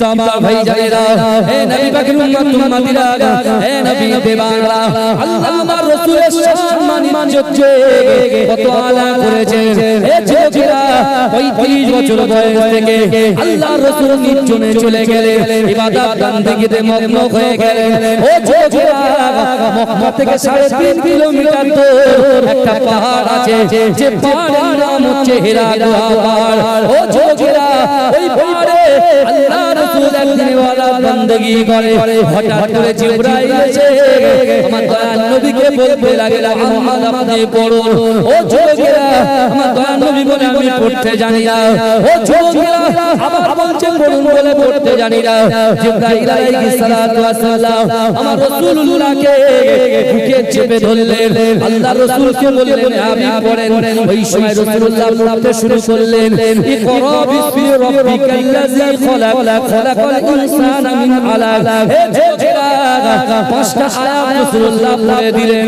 তো আমার ভাই জানেরা হে নবী পাকের উম্মত উম্মতিরা হে নবী দেবারা আল্লাহ আমার রাসূলের সম্মান ইজ্জতকে কত আলা করেছে। হে যুবকেরা 35 বছর বয়স থেকে আল্লাহ রাসূল নির্জনে চলে গেলে ইবাদত বান্দিগিতে মগ্ন হয়ে গেলে ও যুবকেরা মক্কা থেকে 3.5 কিলোমিটার দূর। একটা পাহাড় আছে যে পাহাড়ের নাম হচ্ছে হেরা গুহা পাহাড়। ও যুবকেরা ওই পাহাড় আল্লাহ রাসূল একদিন ওয়ালা বندگی করে হঠাৎ করে জিবরাইল এসে আমার দয়া বলতে লাগে লাগে মোহাম্মদ আপনি পড়ুন ও যুবকেরা আমার দয়াল নবী বলে আমি পড়তে জানি না। ও যুবকেরা আবার বলছে পড়ুন বলে পড়তে জানি না। জিবরাইল আলাইহিস সালাতু ওয়াস সালাম আমার রাসূলুল্লাহকে বুকে চেপে ধরলেন। আল্লাহ রাসূলকে বললেন আপনি পড়েন। ওই সময় রাসূলুল্লাহ পড়তে শুরু করলেন। ইকরা বিসমি রাব্বিকাল্লাযী খলাক খলাকাল ইনসানা মিন আলাক। হে যুবকেরা পাঁচটা আয়াত রাসূলুল্লাহ পড়ে দিলেন।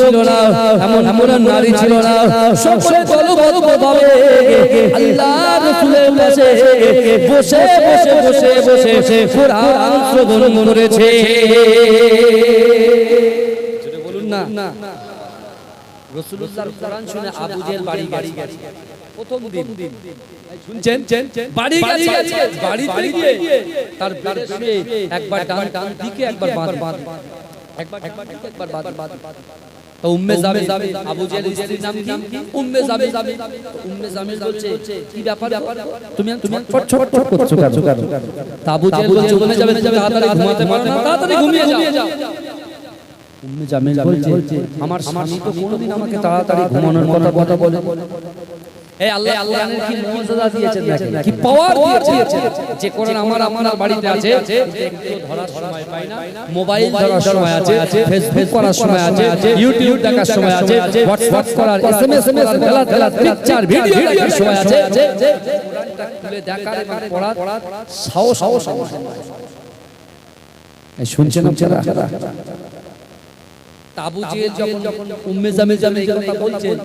ছিল না এমন কোন নারী ছিল না সকলে দলবদ্ধ ভাবে আল্লাহ রাসূলের পাশে বসে বসে বসে বসে কোরআন শ্রবণ করেছে। বলুন না। রাসূলুল্লাহর কোরআন শুনে আবু জেহেল বাড়ি গেছে। প্রথম দিন। শুনছেন? বাড়ি গেছে। বাড়িতে গিয়ে তার একবার ডান ডান দিকে একবার বাঁ বাঁ একবার একবার বাঁ বাঁ তো উম্মে যাবে যাবে আবু জেহেল স্ত্রীর নাম কি? উম্মে যাবে যাবে উম্মে জামিল বলছে কি ব্যাপার? তুমি তুমি ছট ছট ছট করছ কেন? তা আবু জেহেল বলছে উম্মে যাবে যাবে তাড়াতাড়ি ঘুমাতে পারো না তাড়াতাড়ি ঘুমিয়ে যাও। উম্মে জামিল বলছে আমার স্বামী তো কোনোদিন আমাকে তাড়াতাড়ি ঘুমানোর কথা কথা বলে এই আল্লাহ কোরআনের কি মর্যাদা দিয়েছেন দেখেন। কি পাওয়ার দিয়েছেন? যে কোরআন আমার আমার বাড়িতে আছে ধরার সময় পাই না। মোবাইল ধরার সময় আছে ফেসবুক করার সময় আছে ইউটিউব দেখার সময় আছে হোয়াটসঅ্যাপ করার এসএমএস খেলা খেলা পিকচার ভিডিও দেখার সময় আছে কোরআনটা খুলে দেখার এবং পড়ার সাহস সাহস শুনছেন আপনারা? আবু জেহেল যখন যখন উম্মে জামিল জামিল এই কথা বলছেন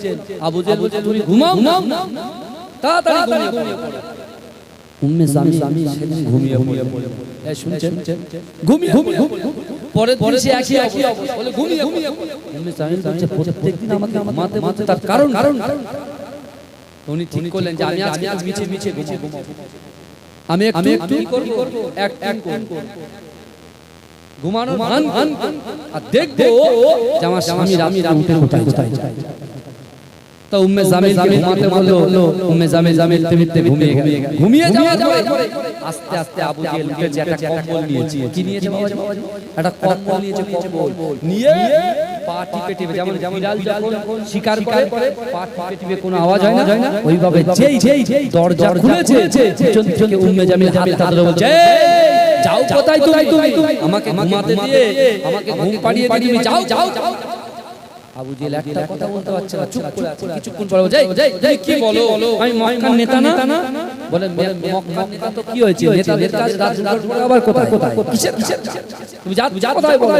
আবু জেহেল বলছে তুমি ঘুমাও তাড়াতাড়ি ঘুমিয়ে পড়ো। উম্মে জামিল সেদিন ঘুমিয়ে ঘুমিয়ে পড়ে এই শুনছেন? ঘুমিয়ে ঘুমিয়ে পরে পরে সে একই একই অবস্থা। বলে ঘুমিয়ে ঘুমিয়ে উম্মে জামিল বলছে প্রত্যেকদিন আমাকে ঘুমাতে মাতে তার কারণ কারণ। উনি ঠিক করলেন যে আমি আজকে আজ মিছে মিছে ঘুমাবো। আমি একটু করব এক এক করব। ভান আর দেখব আমার স্বামী রামি রামি কোথায় কোথায় যায়। তো উম্মে জামিল কে ঘুমাতে বলল? উম্মে জামিল জামিল তেমিতে ঘুমিয়ে ঘুমিয়ে ঘুমিয়ে যাওয়ার পরে আস্তে আস্তে আবু জেহেল উঠেছে একটা কম্বল নিয়েছে। কি নিয়েছে বাবা একটা কম্বল নিয়েছে কম্বল। নিয়ে পা টিপে টিপে যেমন বিড়াল যখন শিকার করে পা টিপে টিপে কোনো আওয়াজ হয় না? ওইভাবে যেই যেই দরজা খুলেছে। পিছন থেকে উম্মে জামিল হাত ধরে বলছে "এই, যাও কোথায় তুমি? তুমি? আমাকে ঘুমাতে দিয়ে আমাকে ঘুম পাড়িয়ে দিয়ে যাও যাও যাও আবু জেল একটা কথা বলতে পারছে না। চুপ করে আছে কিছুক্ষণ পরে "এই, এই, কি বলো? আমি মক্কার নেতা না? বলে "মে- মক্কার নেতা তো কি হয়েছে? নেতাদের কাজ রাত ভোর আবার কোথায়? কোথায়? কিসের কিসের কাজ? তুমি যা যা কোথায় বলো?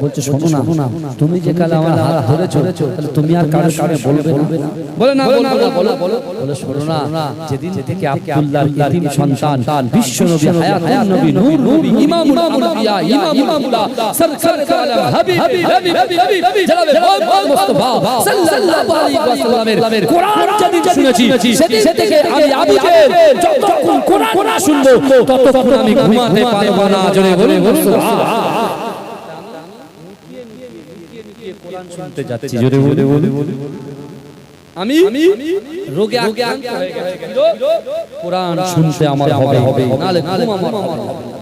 বলছে শোনো না তুমি যে কালে আমার হাত ধরে চলেছো তাহলে তুমি আর কারও সামনে বলবে না। বলে না বলো বলো বলে শোনো না যেদিন থেকে আব্দুল্লাহর ইতিম সন্তান বিশ্ব নবী হায়াতুন নবী নূর নবী ইমামুল আম্বিয়া ইমামুল্লাহ সরকার আলম হাবিব হাবিব হাবিব জনাবে মুহাম্মদ মুস্তাফা সাল্লাল্লাহু আলাইহি ওয়াসাল্লামের কোরআন যেদিন শুনেছি সেদিন থেকে আমি আবু যতক্ষণ কোরআন না শুনব ততক্ষণ আমি ঘুমাতে পারব না জোরে বলে শুনতে যাচ্ছি জোরে বলে বলে আমি রোগে আক্রান্ত হয়ে গেছি কোরআন শুনতে আমার হবে হবে। নালে ঘুম আমার হবে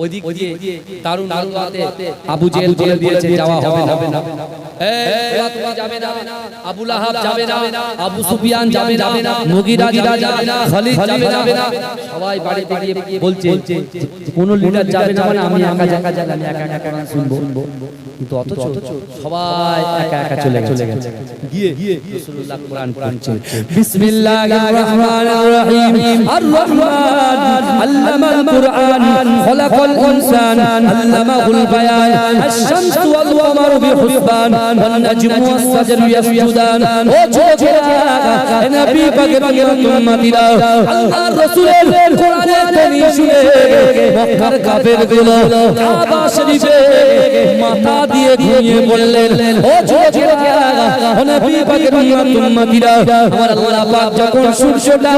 ওই দিক দিয়ে দারুণ রাতে আবু জেল বলে দিয়েছে যাওয়া হবে না যাবে না আবু লাহাব যাবে না আবু সুফিয়ান যাবে না মুগিরা যাবে না খালিদ যাবে না সবাই বাড়ি বাড়ি বলছে কোন লিডার যাবে না মানে আমি একা একা যাবে আমি একা একা শুনব কিন্তু অথচ সবাই একা একা চলে চলে গেছে গিয়ে রাসূলুল্লাহ কোরআন পড়ছেন বিসমিল্লাহির রাহমানির রাহিম আর রহমান আল্লামাল কোরআন খলাকাল ওয়াল ইনসান, আল্লামাহুল বায়ান, আশ-শামস ওয়াল ওয়ামার বিহুসবান ওয়ান নাজমু ওয়াস সাজরু ইয়াসজুদান। ও ছোটরা এ নবী পাকের উম্মতিরা, আল্লাহর রাসূলের কোরআনের তানি শুনে, মক্কার কাফেরগুলো কাবা শরীফে মাথা দিয়ে ঘুমিয়ে বললেন ও ছোটরা ও নবী পাকের উম্মতিরা, আমার আল্লাহ পাক যখন সূর্যটা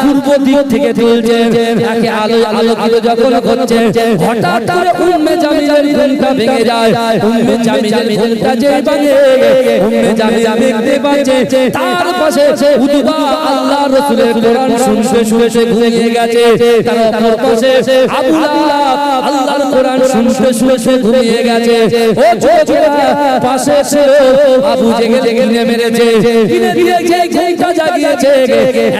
পূর্ব দিক থেকে তুলছে তাকে আলো আলোকিত যখন করছে যায় হঠাৎ করে উম্মে জামিলের ঘুমটা ভেঙে যায়। উম্মে জামিলের ঘুমটা যে ভাঙে, উম্মে জামিল দেখতে পাচ্ছে, তার পাশে উতবা আল্লাহ রাসূলের কোরআন শুনতে শুনতে ঘুমিয়ে গেছে। তার পাশে আবু লাহাব কোরআন শুনতে শুনতে ঘুমিয়ে গেছে। ও ছোটরা পাশে ছিল আবু জেগে জেগে মেরেছে। ধীরে ধীরে যে ঘুমটা জাগিয়েছে,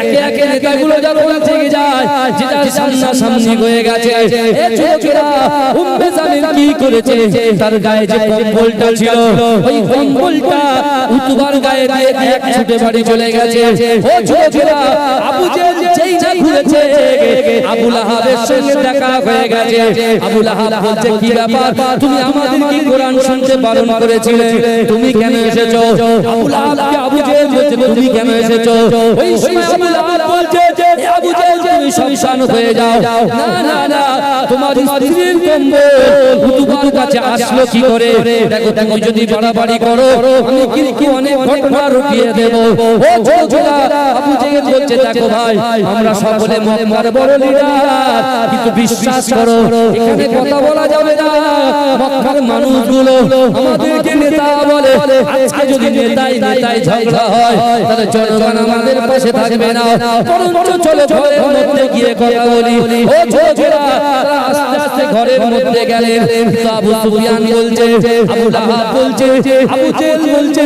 একে একে নেতাগুলো যখন জেগে যায়, যেটা সামনা সামনি হয়ে গেছে। এ ছোটরা উম্মে জামিল কি করেছে? তার গায়ে যে কম্বলটা ছিল, ওই কম্বলটা উতবার গায়ে দিয়ে এক ছুটে বাড়ি চলে গেছে। ও ছোটরা আবু জেগে যেই ঘুরেছে আবুল আহাবের সঙ্গে হয়ে গেছে। আবুল ব্যাপার? তুমি আমাদের কেন এসেছ? তুমি কেন এসেছ? বলছে তুমি সন্তান হয়ে যাও। না না না তোমার স্ত্রীর কম্বল হুতুবার কাছে আসলো কি করে? দেখো তুমি যদি বাড়াবাড়ি করো আমি কিন্তু অনেক ঘটনা রুকিয়ে দেব। ও ছোটরা আবু জেহেদ বলছে দেখো ভাই আমরা সকলে মক্কার বড় লিডার। কিন্তু বিশ্বাস করো এখানে কথা বলা যাবে না। মক্কার মানুষগুলো আমাদেরকে নেতা বলে আজকে যদি নেতাই নেতাই ঝগড়া হয় তাহলে জনগণ আমাদের পাশে থাকবে না। বরঞ্চ চলে চলে মধ্যে গিয়ে কথা বলি। ও ছোটরা আস্তে আস্তে ঘরের মধ্যে গেলে আবু সুফিয়ান বলছে, আবু লাহাব বলছে, আবু জেল বলছে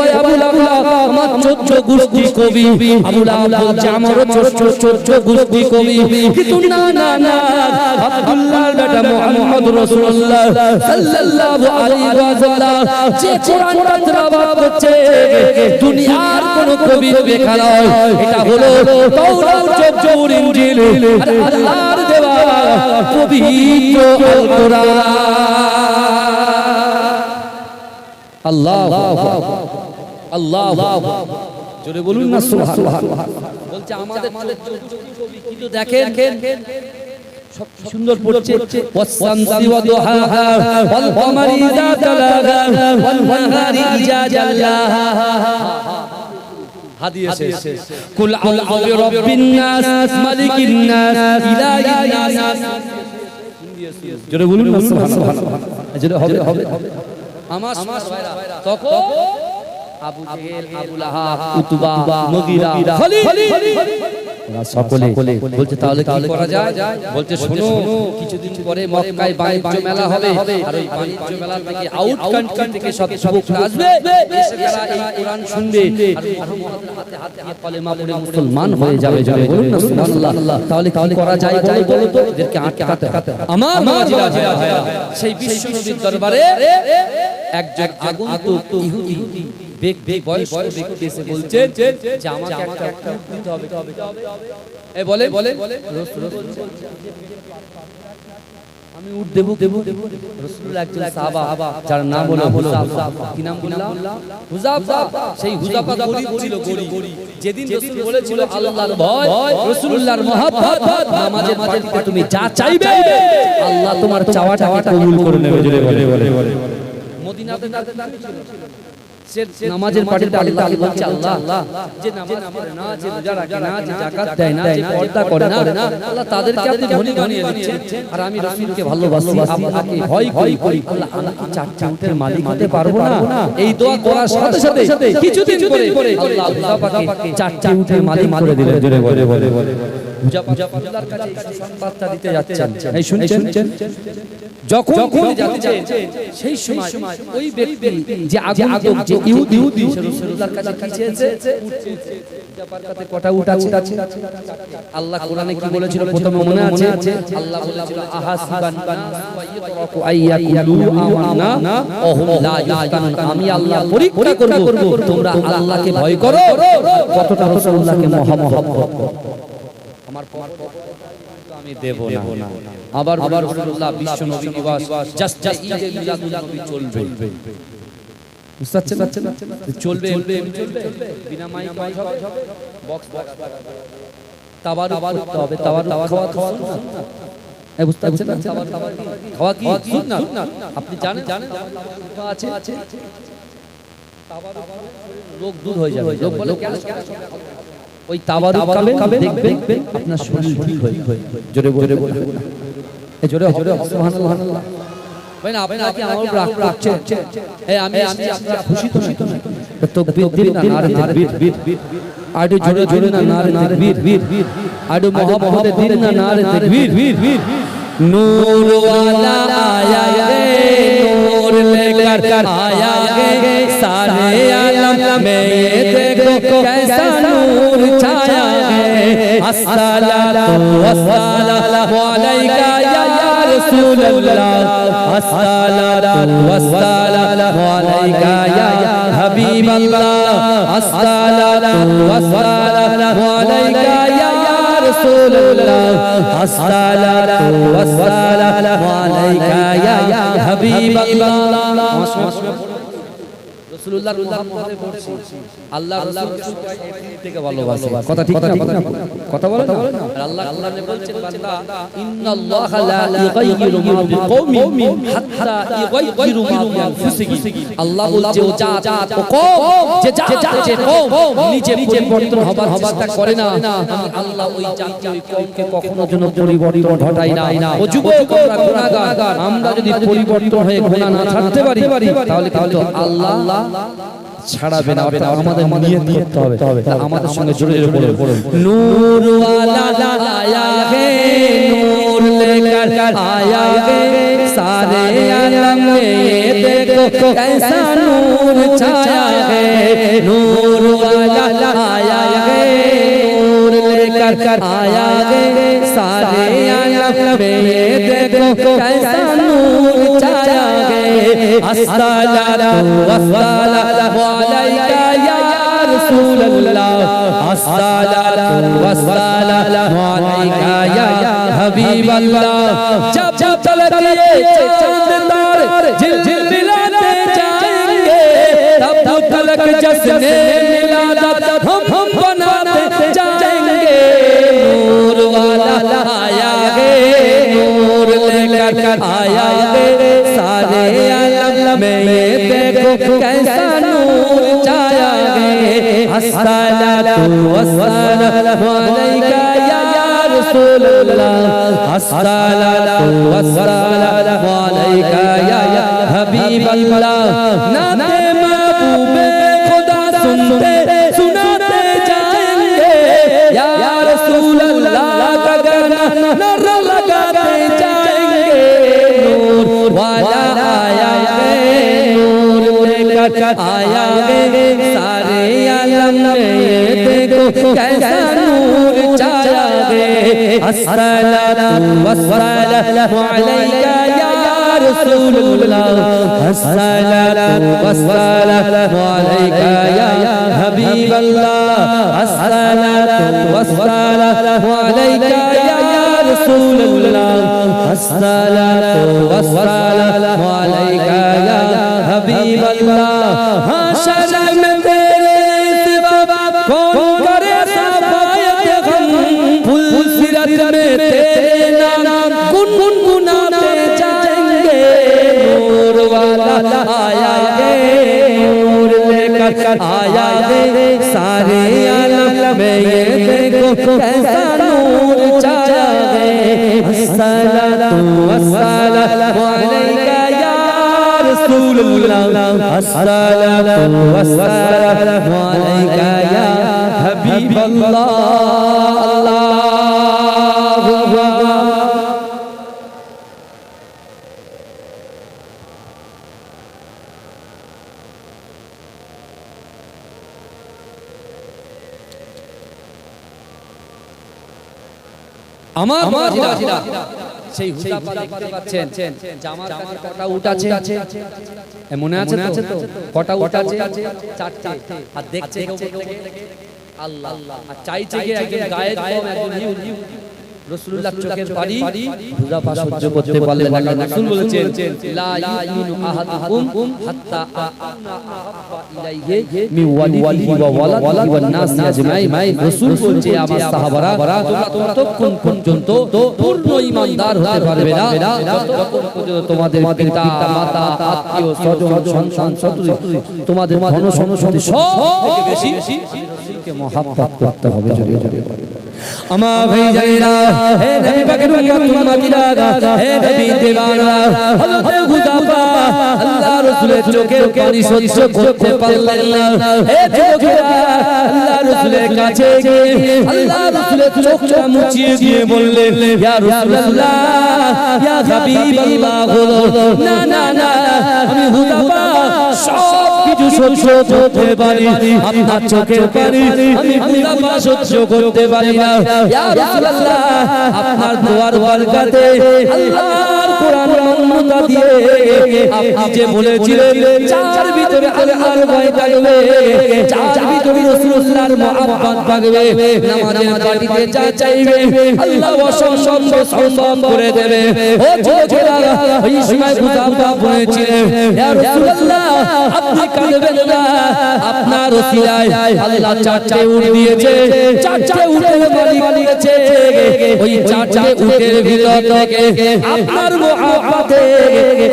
ওই আবু লাহাব, আমার চোদ্দ গুষ্টি কবি। আবু লাহাব বলছে আমার চোদ্দ চোদ্দ গুষ্টি কবি। কিন্তু না না না আব্দুল্লাহ বেটা মুহাম্মদ রাসূলুল্লাহ সাল্লাল্লাহু আলাইহি ওয়া সাল্লাম যে কোরআন তেলাওয়াত করছে, দুনিয়ার কোন কবি বেকার নয়। এটা হলো তাওরাত চোদ্দ ইঞ্জিল আর আল্লাহর দেওয়া পবিত্র আল কোরআন আল্লাহু আল্লাহু আল্লাহু জোরে বলুন না সুবহানাল্লাহ। বলছে আমাদের ছবি কিন্তু দেখেন? সব সুন্দর পড়ছে। ওয়াসামসি ওয়া দুহাহা ওয়াল কমারি ইযা তালাহা ওয়াল ওয়ানারি ইযা জাল্লাহা। হাদিয়েছে কুল আউযু রাব্বিন নাস মালিকিন নাস ইলাহিন নাস। জোরে বলুন না সুবহানাল্লাহ। জোরে হবে হবে আমার ভাইরা তখন Abu Jahl Abu Lahab Utbah Mughira Khalil. সকলে বলছে তাহলে কি করা যায়? বলছে শোনো কিছুদিন পরে মক্কায় বাণিজ্য মেলা হবে আর ওই বাণিজ্য মেলা থেকে আউট কান্ট্রি থেকে সব যুবকরা আসবে এসে তারা এই কোরআন শুনবে আর হাতে হাতে কলেমা পড়ে মুসলমান হয়ে যাবে যাবে বলুন না সুবহানাল্লাহ। তাহলে কি করা যায় যায় বলো তো? এদেরকে আটকাতে আমার মাজিরা ভাইয়া সেই বিশ্বনবীর দরবারে একজন আগুন তো ইহুদি। ব্যক্তি বয়স্ক ব্যক্তি বলছেন যে আমাকে একটা হবে এ আমি উঠ দেব দেব একজন সাহাবা যার নাম হলো হুজাফা। কি নাম বললাম? হুজাফা। সেই হুজাফা ছিল যেদিন বলেছিল আল্লাহর ভয় মহব্বত মাঝে তুমি যা চাইবে আল্লাহ তোমার চাওয়াটাকে কবুল করে নেবে বলে মদিনাতে ছিল? নামাজের পাটিতে আল্লাহ বলছে আল্লাহ যে নামাজ পড়ে না যে রোজা রাখে না যে যাকাত দেয় না যে পর্দা করে না আল্লাহ তাদেরকে আপনি ধনী বানিয়ে দিচ্ছেন। আর আমি রাসূলকে ভালোবাসি আপনাকে ভয় করি করি আল্লাহ আমি কি চারটি উটের মালিক হতে পারব না। এই দোয়া করার সাথে সাথে কিছুদিন পরে আল্লাহ আল্লাহ পাকে চারটি উটের মালিক করে দিলেন। জোরে বলে বলে বলে আল্লাহর কাছে এই সংবাদটা দিতে যাচ্ছেন এই শুনছেন যখন যখন যাচ্ছেন সেই সময় ওই ব্যক্তি যে আগুন আগুন যে ইহুদি ইহুদি রাসূলুল্লাহর কাছে কি চেয়েছে জাপারকাতে কটা উট আছে আল্লাহ কোরআনে কি বলেছিল প্রথমে মনে আছে আল্লাহ বলেছিল আহাসিবান ওয়াইয়াতরাকু আইয়াকুলু আমান্না ওহুম লা ইফতানুন আমি আল্লাহ পরীক্ষা করব তোমরা আল্লাহকে ভয় করো কতটা রাসূলুল্লাহকে মহামহব্বত আমার আমি দেব না আবার আবার রাসূলুল্লাহ বিশ্ব নবী দিবস জাস্ট জাস্ট ঈদে মিলাদুন নবী চলবে বুঝতে পারছেন চলবে চলবে বিনা মাইক মাইক হবে বক্স বক্স তাবার করতে হবে তাবার তাবার খাওয়া বুঝতে না তাবার তাবার খাওয়া কি সুন্নাত আপনি জানেন জানেন আছে আছে তাবার রোগ দূর হয়ে যাবে লোক বলে কেন ওই তাবার খাবেন দেখবেন আপনার শরীর ঠিক হয়ে জোরে জোরে বলে এই জোরে জোরে সুবহানাল্লাহ সুবহানাল্লাহ ভাই না আপনি আপনি আমার উপর রাগ রাখছেন এই আমি আমি আপনারা খুশি তো না তো বিদ না নারে তাকবীর আডু জোরে জোরে না নারে তাকবীর আডু মোহাম্মদের দিন না নারে তাকবীর নূর वाला आया गे नूर लेकर आया गे सारे आलम में देखो कैसा नूर छाया है अस्सलातु वस्सलामु अलैका या रसूल अल्लाह अस्सलातु वस्सलामु अलैका या हबीब अल्लाह अस्सलातु वस्सलामु अलैका या رسول الله الصلاة والسلام عليك يا حبيب الله রাসূলুল্লাহর মুহাম্মদে পড়ছি। আল্লাহ রাসূল থেকে ভালোবাসে। কথা ঠিক না কথা বলেন না। আর আল্লাহ আল্লাহ বলছেন বান্দা ইন্নাল্লাহা লা ইউগাইয়িরু মা বিকওমিন হাত্তা ইউগাইয়িরু মা বিআনফুসিহিম আল্লাহ বলছে ও জাত ও কওম যে জাত যে কওম নিজে পরিবর্তন হবার চেষ্টা করে না। আমি আল্লাহ ওই জাতি ওই কওমকে কখনো জন্য পরিবর্তন ঘটাই না ও যুবক আমরা গুনাহগার আমরা যদি পরিবর্তন হয়ে গুনাহ না ছাড়তে পারি তাহলে কিন্তু আল্লাহ ছাড়াবে না ছাড়াবেন আমাদের নিয়ে করতে হবে আমাদের সঙ্গে জোরে জোরে বলুন নূর আলা আয়া হে নূর লেকার আয়া হে সারে আলম মে দেখো कैसा নূর ছায়া হে। নূর আলা আয়া হে নূর লেকার আয়া হে সারে আলম মে দেখো कैसा নূর ছায়া है अस्सलातु वस्सलामु अलैका या रसूल अल्लाह अस्सलातु वस्सलामु अलैका या हबीब अल्लाह जब जब तलकिए चांद तारे झिल झिल मिलाते जाएंगे तब तब तलक जश्ने मिलादत देखो कैसा नूर छाया है अस्सलातु वस्सलामु अलैका या रसूल अल्लाह अस्सलातु वस्सलामु अलैका या हबीब अल्लाह आया गे सारे आलम ने देखो कैसा नूर छाया गे अस्सलातु वस्सलामु अलैका या رسول الله الصلاة والسلام عليك يا حبيب الله الصلاة والسلام عليك يا رسول الله الصلاة والسلام عليك يا हबीब अल्लाह हशर में तेरे सिवा कौन करे सबायत गम फुल सिरत में तेरे नाम गुन गुन गुनाते जाएंगे नूर वाला आया है नूर लेकर आया है सारे आलम में ये देखो রাসূলুল্লাহ আসসালাতু ওয়াসসালামু আলাইকা সেই হুদাপা দেখতে পাচ্ছেন। জামার কাছে কটা উট আছে? মনে আছে তো? কটা উট আছে? চারটে। আর দেখছে আল্লাহ। আর চাইছে কি একজন গায়ের কম একজন নিউ রসুল্লাহ চোখের পানি হুদাপা সহ্য করতে পারলে না রাসূল বলেছেন লা ইউমিনু আহাদুকুম হাত্তা আকুনা আহাব্বা ইলাইহি মিন ওয়ালিহি ওয়া ওয়ালাদিহি ওয়ান নাসি আজমাইন। রাসূল বলছে আমার সাহাবারা তোমরা ততক্ষণ পর্যন্ত পূর্ণ ঈমানদার হতে পারবে না। যতক্ষণ পর্যন্ত তোমাদের পিতা মাতা আত্মীয় স্বজন সন্তান শত্রু তোমাদের ধন সম্পত্তি সব থেকে বেশি রাসূলকে মহাব্বত করতে হবে জোরে জোরে আমার ভাই জানেরা হে নবী পাকের উম্মত উম্মতিরা হে নবী দিওয়ানা হযরত হুদাফা আল্লাহ রাসূলের চোখের পানি সহ্য করতে পারলেন না। হে যুবকেরা আল্লাহ রাসূলের কাছে গিয়ে আল্লাহ রাসূলের চোখটা মুছিয়ে দিয়ে বললেন ইয়া রাসূলুল্লাহ ইয়া হাবিবাল্লাহ না না না আমি সব কিছু সহ্য করতে পারি। আপনার চোখের পানি আমি হুদাফা সহ্য করতে পারি না। ইয়া রাসূলুল্লাহ, আপনার দোয়ার বরকতে আল্লাহর কোরআন মান্যতা দিয়ে আপনি যে বলেছিলেন চার ভিতরে আল্লাহর ভয় থাকবে চার ভিতরে রাসূলুল্লাহর মহব্বত থাকবে, নামাজের বাড়িতে যা চাইবে, আল্লাহ অসম্ভব সম্ভব করে দেবে। ও যুবকেরা, এই সময় খুদাবা বলেছিলেন ইয়া রাসূলুল্লাহ, আপনি কাঁদবেন না। আপনার ওসিলায় আল্লাহ চারটে উট দিয়েছে। চারটে উটের মালিক দিয়েছে ওই চারটে উটের ভিতর থেকে আপনার মহব্বতে,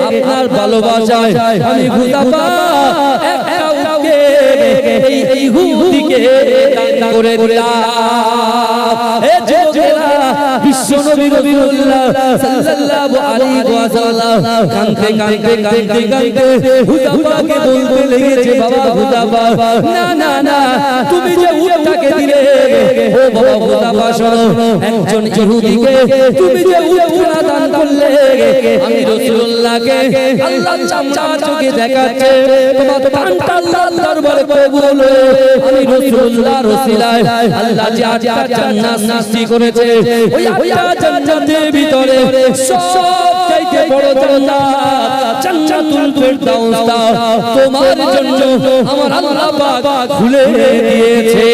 আপনার ভালোবাসায় আমি খুদাবা একটা উটকে এই হুদিকে দান করে দিলাম। এ যুবকেরা বিশ্ব নবী রাসূলুল্লাহ সাল্লাল্লাহু আলাইহি ওয়াসাল্লাম কাঁদতে কাঁদতে কাঁদতে কাঁদতে হুদাবাকে বলতে লেগেছে, বাবা হুদাবা না না না, তুমি যে উটটাকে দিলে, ও বাবা হুদাবা শোনো, একজন ইহুদিকে তুমি যে উটটা দান করলে, আমি রাসূলুল্লাহকে আল্লাহ চামচা চোখে দেখাচ্ছে, তোমার প্রাণটা আল্লাহর দরবারে কবুল আমি রাসূলুল্লাহ রসিলায় আল্লাহ যে আটটা জান্নাত সৃষ্টি করেছে আটটা জান্নাতের ভিতরে সব চাইতে বড় জান্নাত জান্নাতুল ফিরদাউসটা তোমার জন্য আমার আল্লাহ পাক খুলে দিয়েছে।